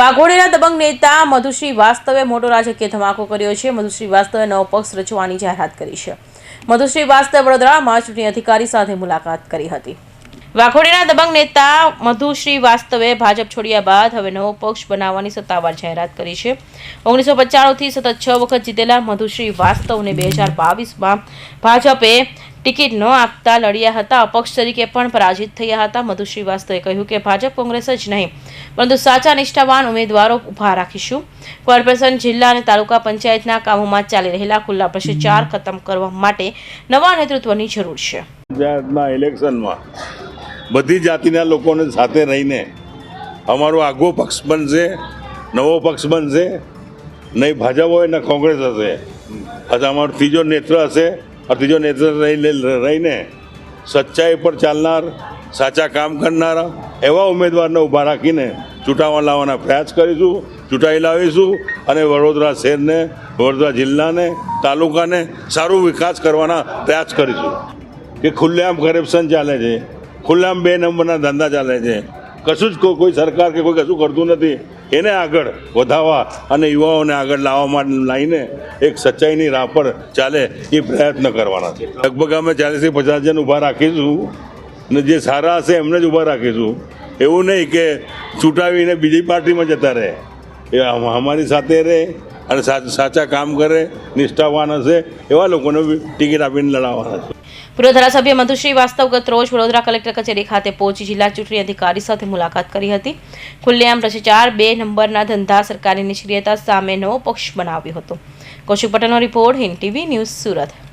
વાઘોડીના દબંગ નેતા મધુશ્રી વાસ્તવે મોટો રાજકીય ધમાકો કર્યો છે. મધુશ્રી વાસ્તવે નવો પક્ષ રચવાની જાહેરાત કરી છે. મધુશ્રી વાસ્તવે વડોદરામાં ચૂંટણી અધિકારી સાથે મુલાકાત કરી હતી. વાઘોડીના દબંગ નેતા મધુશ્રી વાસ્તવે ભાજપ છોડ્યા બાદ હવે નવો પક્ષ બનાવવાની સત્તાવાર જાહેરાત કરી છે. ઓગણીસો પચાણુંથી સતત છ વખત જીતેલા મધુશ્રી વાસ્તવને બે હજાર બાવીસમાં ભાજપે ટિકિટ ન આપતા લડ્યા હતા, અપક્ષ તરીકે પણ પરાજિત થયા હતા. મધુ શ્રીવાસ્તવે કહ્યું કે ભાજપ કોંગ્રેસ જ નહીં, પરંતુ સાચા નિષ્ઠાવાન ઉમેદવારો ઊભા રાખીશું. કોર્પોરેશન, જિલ્લા અને તાલુકા પંચાયતના કામોમાં ચાલી રહેલા ખુલ્લા ભ્રષ્ટાચાર ખતમ કરવા માટે નવા નેતૃત્વની જરૂર છે. પંચાયતના ઇલેક્શનમાં બધી જાતિના લોકોને સાથે રહીને અમારો આગવો પક્ષ બનશે, નવો પક્ષ બનશે, નહીં ભાજપ હોય ને કોંગ્રેસ હશે. અથવા અમારો ત્રીજો નેત્ર હશે આ ત્રીજો નેત્ર રહીને સચ્ચાઈ પર ચાલનાર સાચા કામ કરનારા એવા ઉમેદવારને ઊભા રાખીને ચૂંટાવા લાવવાના પ્રયાસ કરીશું ચૂંટાઈ લાવીશું અને વડોદરા શહેરને વડોદરા જિલ્લાને તાલુકાને સારો વિકાસ કરવાના પ્રયાસ કરીશું કે ખુલ્લેઆમ કરપ્શન ચાલે છે ખુલ્લેઆમ બે નંબરના ધંધા ચાલે છે કશું જ કોઈ સરકાર કે કોઈ કશું કરતું નથી એને આગળ વધારવા અને યુવાઓને આગળ લાવવા લાવીને એક સચ્ચાઈની રાહ પર ચાલે એ પ્રયત્ન કરવાના છે. લગભગ અમે ચાલીસથી પચાસ જણ ઊભા રાખીશું ને જે સારા હશે એમને જ ઊભા રાખીશું. એવું નહીં કે ચૂંટાવીને બીજી પાર્ટીમાં જતા રહે. એ અમારી સાથે રહે. અને સાચા કામ કરે, નિષ્ઠાવાન હશે, એવા લોકોને ટિકિટ આપીને લડાવવાના છે. પૂર્વ ધારાસભ્ય મધુશ્રી વાસ્તવ ગત રોજ વડોદરા કલેક્ટર કચેરી ખાતે પહોંચી જિલ્લા ચૂંટણી અધિકારી સાથે મુલાકાત કરી હતી. ખુલ્લેઆમ ભ્રષ્ટાચાર બે નંબરના ધંધા સરકારી નિષ્ક્રિયતા સામે નવો પક્ષ બનાવ્યો હતો. કૌશિક પટેલનો report Hind TV news Surat.